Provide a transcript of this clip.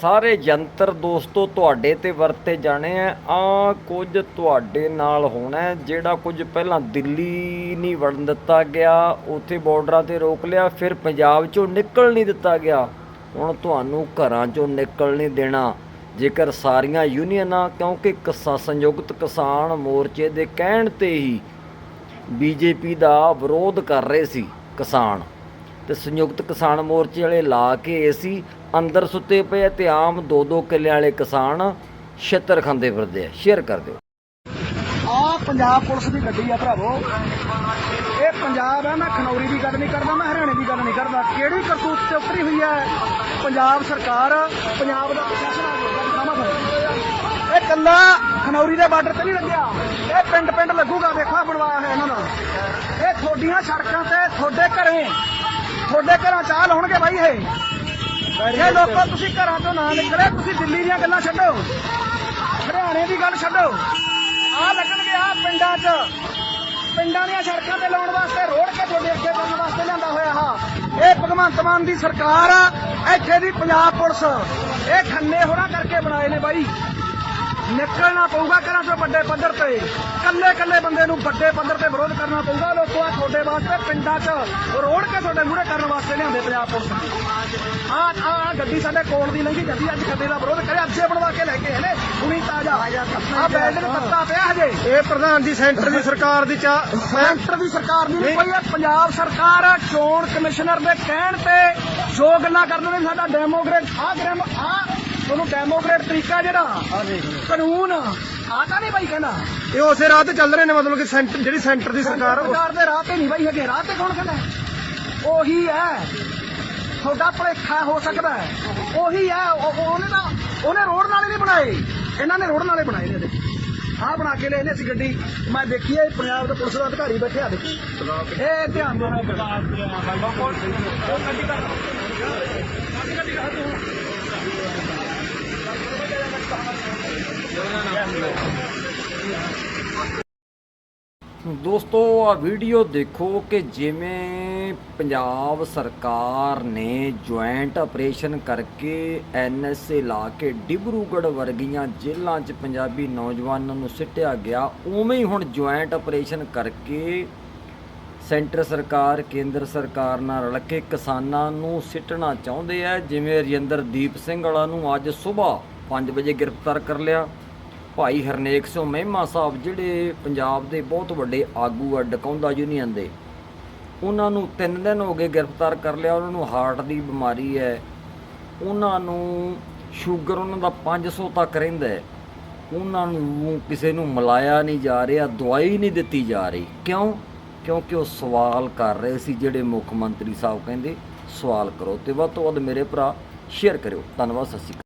ਸਾਰੇ ਯੰਤਰ ਦੋਸਤੋ ਤੁਹਾਡੇ ਤੇ ਵਰਤੇ ਜਾਣੇ ਆ। ਆ ਕੁਝ ਤੁਹਾਡੇ ਨਾਲ ਹੋਣਾ ਜਿਹੜਾ ਕੁਝ ਪਹਿਲਾਂ ਦਿੱਲੀ ਨਹੀਂ ਵੜਨ ਦਿੱਤਾ ਗਿਆ, ਉੱਥੇ ਬਾਰਡਰਾਂ ਤੇ ਰੋਕ ਲਿਆ, ਫਿਰ ਪੰਜਾਬ ਚੋਂ ਨਿਕਲ ਨਹੀਂ ਦਿੱਤਾ ਗਿਆ। ਹੁਣ ਤੁਹਾਨੂੰ ਘਰਾਂ ਚੋਂ ਨਿਕਲ ਨਹੀਂ ਦੇਣਾ। ਜੇਕਰ ਸਾਰੀਆਂ ਯੂਨੀਅਨਾਂ, ਕਿਉਂਕਿ ਕਿਸਾ ਸੰਯੁਕਤ ਕਿਸਾਨ ਮੋਰਚੇ ਦੇ ਕਹਿਣ ਤੇ ਹੀ ਬੀਜੇਪੀ ਦਾ ਵਿਰੋਧ ਕਰ ਰਹੇ ਸੀ ਕਿਸਾਨ, ਤੇ ਸੰਯੁਕਤ ਕਿਸਾਨ ਮੋਰਚੇ ਵਾਲੇ ਲਾ ਕੇ ਏਸੀ ਅੰਦਰ ਸੁੱਤੇ ਪਏ ਤੇ ਆਮ ਦੋ ਦੋ ਕਿੱਲੇ ਵਾਲੇ ਕਿਸਾਨ ਛੇਤਰ ਖਾਂਦੇ ਫਿਰਦੇ ਆ। ਸ਼ੇਅਰ ਕਰ ਦਿਓ। ਆ ਪੰਜਾਬ ਪੁਲਿਸ ਦੀ ਗੱਡੀ ਆ ਭਰਾਵੋ। ਇਹ ਪੰਜਾਬ ਹੈ ਮੈਂ ਖਨੌਰੀ ਦੀ ਗੱਲ ਨਹੀਂ ਕਰਦਾ, ਮੈਂ ਹਰਿਆਣੇ ਦੀ ਗੱਲ ਨਹੀਂ ਕਰਦਾ। ਕਿਹੜੀ ਕਰਤੂਤ ਤੇ ਉਤਰੀ ਹੋਈ ਹੈ ਪੰਜਾਬ ਸਰਕਾਰ, ਪੰਜਾਬ ਦਾ ਪ੍ਰਸ਼ਾਸਨ ਇਹ ਕੱਲਾ ਖਨੌਰੀ ਦੇ ਬਾਰਡਰ ਤੇ ਨਹੀਂ ਲੱਗਿਆ। ਇਹ ਪਿੰਡ ਪਿੰਡ ਲੱਗੂਗਾ ਦੇਖੋ ਆਹ ਬਣਵਾਇਆ ਹੋਇਆ ਇਹਨਾਂ ਦਾ। ਇਹ ਤੁਹਾਡੀਆਂ ਸੜਕਾਂ ਤੇ ਤੁਹਾਡੇ ਘਰੇ, ਤੁਹਾਡੇ ਘਰਾਂ ਚਾਹ ਲਾਉਣਗੇ ਬਾਈ ਇਹ। ਇਹ ਲੋਕੋ ਤੁਸੀਂ ਘਰਾਂ ਤੋਂ ਨਾ ਨਿਕਲੇ, ਤੁਸੀਂ ਦਿੱਲੀ ਦੀਆਂ ਗੱਲਾਂ ਛੱਡੋ। ਹਰਿਆਣੇ ਦੀ ਗੱਲ ਛੱਡੋ। ਆ ਲੱਗਣਗੇ ਆ ਪਿੰਡਾਂ 'ਚ। ਪਿੰਡਾਂ ਦੀਆਂ ਸੜਕਾਂ ਤੇ ਲਾਉਣ ਵਾਸਤੇ ਰੋੜ ਕੇ ਤੁਹਾਡੇ ਅੱਗੇ ਕਰਨ ਵਾਸਤੇ ਲਿਆਂਦਾ ਹੋਇਆ ਆ ਇਹ ਭਗਵੰਤ ਮਾਨ ਦੀ ਸਰਕਾਰ ਆ, ਇੱਥੇ ਦੀ ਪੰਜਾਬ ਪੁਲਿਸ। ਇਹ ਖੰਨੇ ਹੋਰਾਂ ਕਰਕੇ ਬਣਾਏ ਨੇ ਬਾਈ। ਨਿਕਲਣਾ ਪਊਗਾ ਘਰਾਂ ਤੋਂ ਵੱਡੇ ਪੱਧਰ ਤੇ? ਕੱਲੇ ਕੱਲੇ ਬੰਦੇ ਨੂੰ ਵੱਡੇ ਪੱਧਰ ਤੇ ਵਿਰੋਧ ਕਰਨਾ ਪਊਗਾ। ਲੋਕੋ ਆ ਤੁਹਾਡੇ ਵਾਸਤੇ ਪਿੰਡਾਂ 'ਚ ਰੋੜ ਕੇ ਤੁਹਾਡੇ ਮੂਹਰੇ ਕਰਨ ਵਾਸਤੇ ਲਿਆਂਦੇ ਪੰਜਾਬ ਪੁਲਿਸ ਆ ਆ ਗੱਡੀ ਸਾਡੇ ਕੋਲ ਦੀ ਲੰਘੀ ਜਾਂਦੀ ਅੱਜ ਗੱਡੀ ਦਾ ਵਿਰੋਧ ਕਰੇ ਅੱਜੇ ਬਣਵਾ ਕੇ ਲੈ ਕੇ ਇਹਨੇ ਹੁਣੀ ਤਾਜ਼ਾ। ਆ ਬੈਲਟ ਨੂੰ ਪੱਤਾ ਪਿਆ ਹਜੇ। ਇਹ ਪ੍ਰਧਾਨ ਜੀ ਸੈਂਟਰ ਦੀ ਸਰਕਾਰ ਦੀ ਚਾ ਸੈਂਟਰ ਦੀ ਸਰਕਾਰ ਦੀ ਨਹੀਂ ਕੋਈ ਇਹ ਪੰਜਾਬ ਸਰਕਾਰ ਚੋਣ ਕਮਿਸ਼ਨਰ ਦੇ ਕਹਿਣ ਤੇ ਜੋ ਗੱਲਾਂ ਕਰਦੇ ਨੇ ਸਾਡਾ ਡੈਮੋਕ੍ਰੇਟ ਆ ਗ੍ਰੈਮ ਆ ਤੁਹਾਨੂੰ ਡੈਮੋਕ੍ਰੇਟ ਤਰੀਕਾ ਜਿਹੜਾ ਕਾਨੂੰਨ ਆ ਤਾਂ ਨਹੀਂ ਬਾਈ ਕਹਿੰਦਾ। ਇਹ ਉਸੇ ਰਾਹ ਤੇ ਚੱਲ ਰਹੇ ਨੇ ਮਤਲਬ ਕਿ ਸੈਂਟਰ ਜਿਹੜੀ ਸੈਂਟਰ ਦੀ ਸਰਕਾਰ ਉਹ- ਸਰਕਾਰ ਦੇ ਰਾਹ ਤੇ ਨਹੀਂ ਬਾਈ ਹੈਗੇ ਰਾਹ ਤੇ ਕੌਣ ਕਹਿੰਦਾ ਉਹੀ ਹੈ। ਤੁਹਾਡਾ ਭਲੇਖਾ ਹੋ ਸਕਦਾ ਹੈ। ਉਹੀ ਹੈ ਉਹ- ਉਹ- ਉਹਨੇ ਤਾਂ ਉਹਨੇ ਰੋਡ ਨਾਲੇ ਨਹੀਂ ਬਣਾਏ। ਇਹਨਾਂ ਨੇ ਰੋਡ ਨਾਲੇ ਬਣਾਏ ਨੇ ਇਹਦੇ ਆਹ ਬਣਾ ਕੇ ਲਿਆਏ ਨੇ ਅਸੀਂ ਗੱਡੀ। ਮੈਂ ਦੇਖੀ ਹੈ ਪੰਜਾਬ ਦੇ ਪੁਲਿਸ ਦਾ ਅਧਿਕਾਰੀ ਬੈਠੇ ਆ ਦੇਖੀ। ਇਹ ਧਿਆਨ ਦੇਣਾ ਦੋਸਤੋ ਆ ਵੀਡੀਓ ਦੇਖੋ ਕਿ ਜਿਵੇਂ ਪੰਜਾਬ ਸਰਕਾਰ ਨੇ ਜੁਆਇੰਟ ਆਪਰੇਸ਼ਨ ਕਰਕੇ ਐਨਐਸਏ ਲਾ ਕੇ ਡਿਬਰੂਗੜ੍ਹ ਵਰਗੀਆਂ ਜੇਲ੍ਹਾਂ 'ਚ ਪੰਜਾਬੀ ਨੌਜਵਾਨਾਂ ਨੂੰ ਸਿੱਟਿਆ ਗਿਆ। ਉਵੇਂ ਹੀ ਹੁਣ ਜੁਆਇੰਟ ਆਪਰੇਸ਼ਨ ਕਰਕੇ ਸੈਂਟਰ ਸਰਕਾਰ, ਕੇਂਦਰ ਸਰਕਾਰ ਨਾਲ ਰਲ ਕੇ ਕਿਸਾਨਾਂ ਨੂੰ ਸਿੱਟਣਾ ਚਾਹੁੰਦੇ ਆ। ਜਿਵੇਂ ਰਜਿੰਦਰਦੀਪ ਸਿੰਘ ਵਾਲਾ ਨੂੰ ਅੱਜ ਸਵੇਰ 5 ਵਜੇ ਗ੍ਰਿਫਤਾਰ ਕਰ ਲਿਆ। ਭਾਈ ਹਰਨੇਕ ਸਿੰਘ ਮਹਿਮਾ ਸਾਹਿਬ, ਜਿਹੜੇ ਪੰਜਾਬ ਦੇ ਬਹੁਤ ਵੱਡੇ ਆਗੂ ਆ ਡਕੌਂਦਾ ਯੂਨੀਅਨ ਦੇ, ਉਹਨਾਂ ਨੂੰ 3 ਦਿਨ ਹੋ ਗਏ ਗ੍ਰਿਫਤਾਰ ਕਰ ਲਿਆ, ਉਹਨਾਂ ਨੂੰ ਹਾਰਟ ਦੀ ਬਿਮਾਰੀ ਹੈ, ਉਹਨਾਂ ਨੂੰ ਸ਼ੂਗਰ ਉਹਨਾਂ ਦਾ 500 ਤੱਕ ਰਹਿੰਦਾ ਹੈ, ਉਹਨਾਂ ਨੂੰ ਕਿਸੇ ਨੂੰ ਮਿਲਾਇਆ ਨਹੀਂ ਜਾ ਰਿਹਾ, ਦਵਾਈ ਨਹੀਂ ਦਿੱਤੀ ਜਾ ਰਹੀ। ਕਿਉਂ? ਕਿਉਂਕਿ ਉਹ ਸਵਾਲ ਕਰ ਰਹੇ ਸੀ, ਜਿਹੜੇ ਮੁੱਖ ਮੰਤਰੀ ਸਾਹਿਬ ਕਹਿੰਦੇ, ਸਵਾਲ ਕਰੋ ਤੇ ਵੱਧ ਤੋਂ ਵੱਧ ਮੇਰੇ ਭਰਾ ਸ਼ੇਅਰ ਕਰਿਓ। ਧੰਨਵਾਦ, ਸਤਿ ਸ਼੍ਰੀ ਅਕਾਲ।